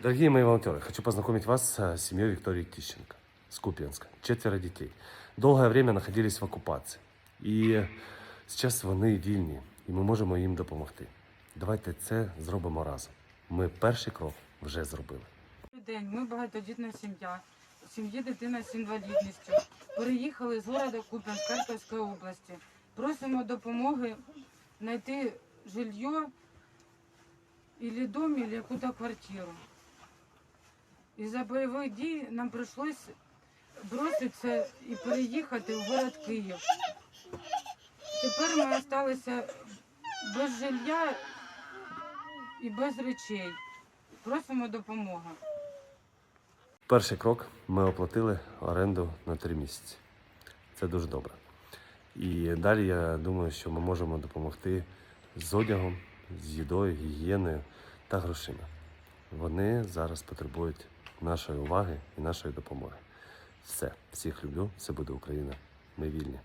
Дорогие мои волонтеры, хочу познакомить вас с семьей Виктории Тищенко с Купенска. Четверо детей. Долгое время находились в оккупации. І зараз вони вільні, і ми можемо їм допомогти. Давайте це зробимо разом. Ми перший крок вже зробили. День. Ми багатодітна сім'я. Сім'ї дитина з інвалідністю. Переїхали з города Куп'янськ Харківської області. Просимо допомоги знайти жилье или дом, или яку-то квартиру. Із-за бойових дій нам прийшлось броситися і переїхати в город Київ. Тепер ми залишилися без жилья і без речей. Просимо допомоги. Перший крок ми оплатили оренду на три місяці. Це дуже добре. І далі я думаю, що ми можемо допомогти з одягом, з їдою, гігієною та грошима. Вони зараз потребують нашої уваги і нашої допомоги. Все, всіх люблю, все буде Україна. Ми вільні.